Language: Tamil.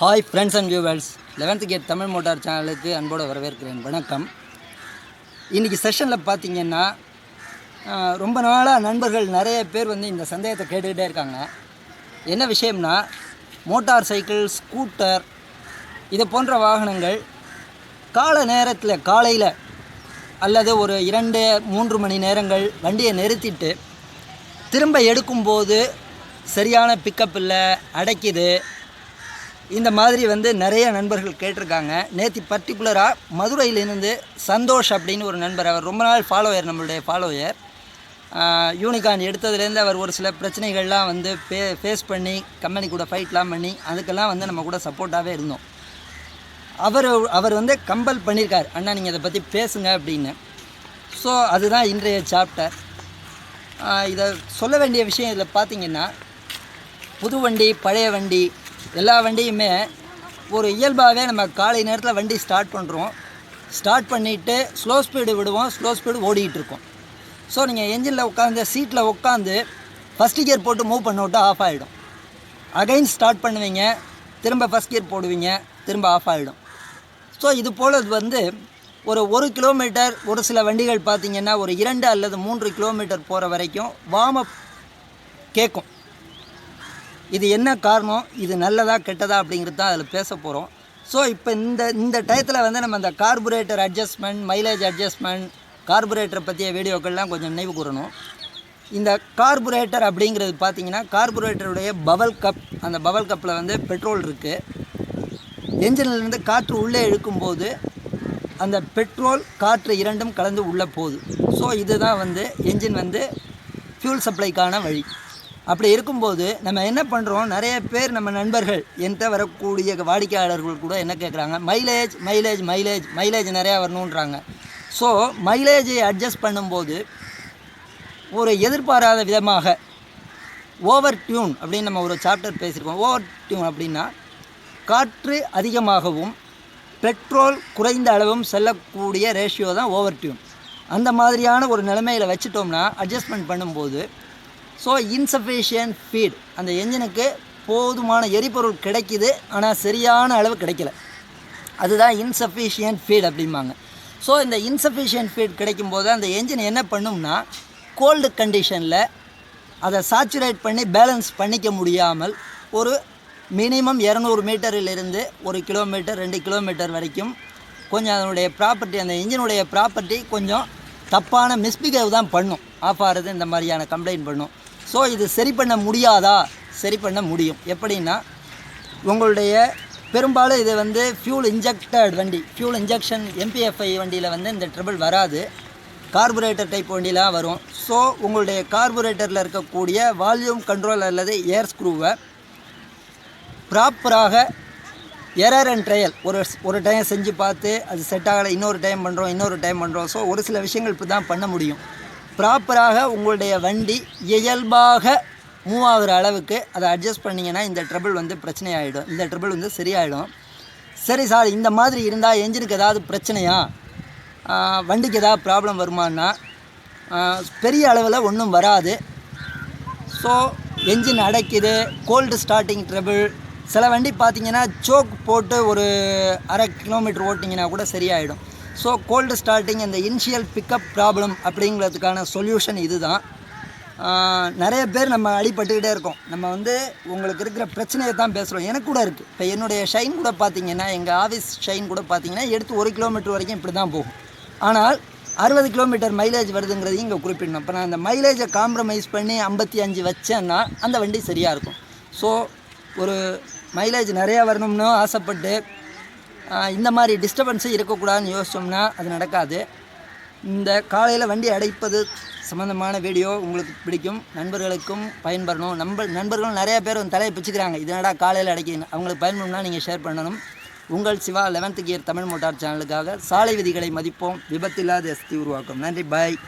Hi friends and viewers eleventh gate Tamil motor சேனலுக்கு அன்போடு வரவேற்கிறேன். வணக்கம். இன்றைக்கி செஷனில் பார்த்தீங்கன்னா ரொம்ப நாளாக நண்பர்கள் நிறைய பேர் வந்து இந்த சந்தேகத்தை கேட்டுக்கிட்டே இருக்காங்க. என்ன விஷயம்னா மோட்டார் சைக்கிள் ஸ்கூட்டர் இது போன்ற வாகனங்கள் கால நேரத்தில் காலையில் அல்லது ஒரு இரண்டு மூன்று மணி நேரங்கள் வண்டியை நிறுத்திட்டு திரும்ப எடுக்கும்போது சரியான பிக்கப் இல்லை அடைக்குது. இந்த மாதிரி வந்து நிறைய நண்பர்கள் கேட்டிருக்காங்க. நேற்று பர்டிகுலராக மதுரையிலேருந்து சந்தோஷ் அப்படின்னு ஒரு நண்பர். அவர் ரொம்ப நாள் ஃபாலோயர் நம்மளுடைய ஃபாலோயர் யூனிகான் எடுத்ததுலேருந்து அவர் ஒரு சில பிரச்சனைகள்லாம் வந்து ஃபே ஃபேஸ் பண்ணி கம்பெனி கூட ஃபைட்லாம் பண்ணி அதுக்கெல்லாம் வந்து நம்ம கூட சப்போர்ட்டாகவே இருந்தோம். அவர் அவர் வந்து கம்பல் பண்ணியிருக்கார் அண்ணா நீங்கள் இதை பற்றி பேசுங்க அப்படின்னு. ஸோ அதுதான் இன்றைய சாப்டர் இதை சொல்ல வேண்டிய விஷயம் இதில் பார்த்திங்கன்னா புது வண்டி பழைய வண்டி எல்லா வண்டியுமே ஒரு இயல்பாகவே நம்ம காலை நேரத்தில் வண்டி ஸ்டார்ட் பண்ணுறோம் ஸ்டார்ட் பண்ணிவிட்டு ஸ்லோ ஸ்பீடு விடுவோம். ஸ்லோ ஸ்பீடு ஓடிக்கிட்டு இருக்கோம். ஸோ நீங்கள் என்ஜினில் உட்காந்து சீட்டில் உட்காந்து ஃபஸ்ட் கியர் போட்டு மூவ் பண்ண விட்டு ஆஃப் ஆகிடும் அகைன் ஸ்டார்ட் பண்ணுவீங்க. திரும்ப ஃபஸ்ட் கியர் போடுவீங்க. திரும்ப ஆஃப் ஆகிடும் ஸோ இது போல் இது வந்து ஒரு ஒரு கிலோமீட்டர் ஒரு சில வண்டிகள் பார்த்தீங்கன்னா ஒரு இரண்டு அல்லது மூன்று கிலோமீட்டர் போகிற வரைக்கும் வார்ம் அப் கேட்கும் இது என்ன காரணம்? இது நல்லதா கெட்டதா அப்படிங்கிறது தான் அதில் பேச போகிறோம் ஸோ இப்போ இந்த இந்த டயத்தில் வந்து நம்ம அந்த கார்புரேட்டர் அட்ஜஸ்ட்மெண்ட் மைலேஜ் அட்ஜஸ்ட்மெண்ட் கார்புரேட்டரை பற்றிய வீடியோக்கள்லாம் கொஞ்சம் நினைவு கூறணும். இந்த கார்புரேட்டர் அப்படிங்கிறது பார்த்தீங்கன்னா கார்புரேட்டருடைய பவல் கப் அந்த பவல் கப்பில் வந்து பெட்ரோல் இருக்குது என்ஜின்லேருந்து காற்று உள்ளே இழுக்கும்போது அந்த பெட்ரோல் காற்று இரண்டும் கலந்து உள்ளே போகுது. ஸோ இதுதான் வந்து என்ஜின் வந்து ஃபியூல் சப்ளைக்கான வழி. அப்படி இருக்கும்போது நம்ம என்ன பண்ணுறோம் நிறைய பேர் நம்ம நண்பர்கள் என்கிட்ட வரக்கூடிய வாடிக்கையாளர்கள் கூட என்ன கேட்குறாங்க மைலேஜ் மைலேஜ் மைலேஜ் மைலேஜ் நிறையா வரணுன்றாங்க ஸோ மைலேஜை அட்ஜஸ்ட் பண்ணும்போது ஒரு எதிர்பாராத விதமாக ஓவர் டியூன் அப்படின்னு நம்ம ஒரு சாப்டர் பேசியிருக்கோம் ஓவர் டியூன் அப்படின்னா காற்று அதிகமாகவும் பெட்ரோல் குறைந்த அளவும் செல்லக்கூடிய ரேஷியோ தான் ஓவர் டியூன் அந்த மாதிரியான ஒரு நிலைமையில் வச்சுட்டோம்னா அட்ஜஸ்ட்மெண்ட் பண்ணும்போது ஸோ இன்சஃபிஷியன்ட் ஃபீட் அந்த என்ஜினுக்கு போதுமான எரிபொருள் கிடைக்கிது ஆனால் சரியான அளவு கிடைக்கல. அதுதான் இன்சஃபிஷியன்ட் ஃபீட் அப்படிம்பாங்க. ஸோ இந்த இன்சஃபிஷியன்ட் ஃபீட் கிடைக்கும்போது அந்த என்ஜின் என்ன பண்ணும்னா கோல்டு கண்டிஷனில் அதை சாச்சுரேட் பண்ணி பேலன்ஸ் பண்ணிக்க முடியாமல் ஒரு மினிமம் இரநூறு மீட்டரிலிருந்து ஒரு கிலோமீட்டர் ரெண்டு கிலோமீட்டர் வரைக்கும் கொஞ்சம் அதனுடைய ப்ராப்பர்ட்டி அந்த இன்ஜினுடைய ப்ராப்பர்ட்டி கொஞ்சம் தப்பான மிஸ்பிகேவ் தான் பண்ணும். ஆஃப் ஆகிறது இந்த மாதிரியான கம்ப்ளைண்ட் பண்ணும். ஸோ இது சரி பண்ண முடியாதா? சரி பண்ண முடியும். எப்படின்னா உங்களுடைய பெரும்பாலும் இது வந்து ஃபியூல் இன்ஜெக்டட் வண்டி ஃபியூல் இன்ஜெக்ஷன் எம்பிஎஃப்ஐ வண்டியில் வந்து இந்த ட்ரிபிள் வராது. கார்புரேட்டர் டைப் வண்டிலாம் வரும். ஸோ உங்களுடைய கார்புரேட்டரில் இருக்கக்கூடிய வால்யூம் கண்ட்ரோல் அல்லது ஏர் ஸ்க்ரூவை ப்ராப்பராக எரர் அண்ட் ட்ரையல் ஒரு ஒரு டைம் செஞ்சு பார்த்து அது செட் ஆகலை இன்னொரு டைம் பண்ணுறோம் இன்னொரு டைம் பண்ணுறோம் ஸோ ஒரு சில விஷயங்கள் இப்போ தான் பண்ண முடியும். ப்ராப்பராக உங்களுடைய வண்டி இயல்பாக மூவ் ஆகுற அளவுக்கு அதை அட்ஜஸ்ட் பண்ணிங்கன்னா இந்த ட்ரபிள் வந்து பிரச்சனை ஆகிடும் இந்த ட்ரபிள் வந்து சரியாயிடும். சரி சார் இந்த மாதிரி இருந்தால் என்ஜினுக்கு ஏதாவது பிரச்சனையா? வண்டிக்கு ஏதாவது ப்ராப்ளம் வருமானா பெரிய அளவில் ஒன்றும் வராது. ஸோ என்ஜின் அடைக்குது கோல்டு ஸ்டார்டிங் ட்ரபிள் சில வண்டி பார்த்தீங்கன்னா சோக் போட்டு ஒரு அரை கிலோமீட்டர் ஓட்டிங்கன்னா கூட சரியாயிடும். ஸோ கோல்டு ஸ்டார்டிங் இந்த இனிஷியல் பிக்கப் ப்ராப்ளம் அப்படிங்கிறதுக்கான சொல்யூஷன் இதுதான். நிறைய பேர் நம்ம அடிபட்டுக்கிட்டே இருக்கோம். நம்ம வந்து உங்களுக்கு இருக்கிற பிரச்சனையை தான் பேசுகிறோம் எனக்கு கூட இருக்குது இப்போ என்னுடைய ஷைன் கூட பார்த்தீங்கன்னா எங்கள் ஆஃபீஸ் ஷைன் கூட பார்த்தீங்கன்னா எடுத்து ஒரு கிலோமீட்டர் வரைக்கும் இப்படி தான் போகும். ஆனால் அறுபது கிலோமீட்டர் மைலேஜ் வருதுங்கிறதையும் இங்கே குறிப்பிடணும். இப்போ நான் அந்த மைலேஜை காம்ப்ரமைஸ் பண்ணி ஐம்பத்தி அஞ்சு வச்சேன்னா அந்த வண்டி சரியாக இருக்கும். ஸோ ஒரு மைலேஜ் நிறையா வரணும்னு ஆசைப்பட்டு இந்த மாதிரி டிஸ்டர்பன்ஸு இருக்கக்கூடாதுன்னு யோசிச்சோம்னா அது நடக்காது. இந்த காலையில் வண்டி அடைப்பது சம்மந்தமான வீடியோ உங்களுக்கு பிடிக்கும். நண்பர்களுக்கும் பயன்படணும். நம்ப நண்பர்களும் நிறைய பேர் வந்து தலையை பிச்சுக்கிறாங்க. இதனடா காலையில் அடைக்குதுன்னு அவங்களுக்கு பயன்படணும்னா நீங்கள் ஷேர் பண்ணணும். உங்கள் Siva eleventh gear Tamil motor சேனலுக்காக சாலை விதிகளை மதிப்போம். விபத்தில்லாத எஸ்தி உருவாக்கும். நன்றி. பாய்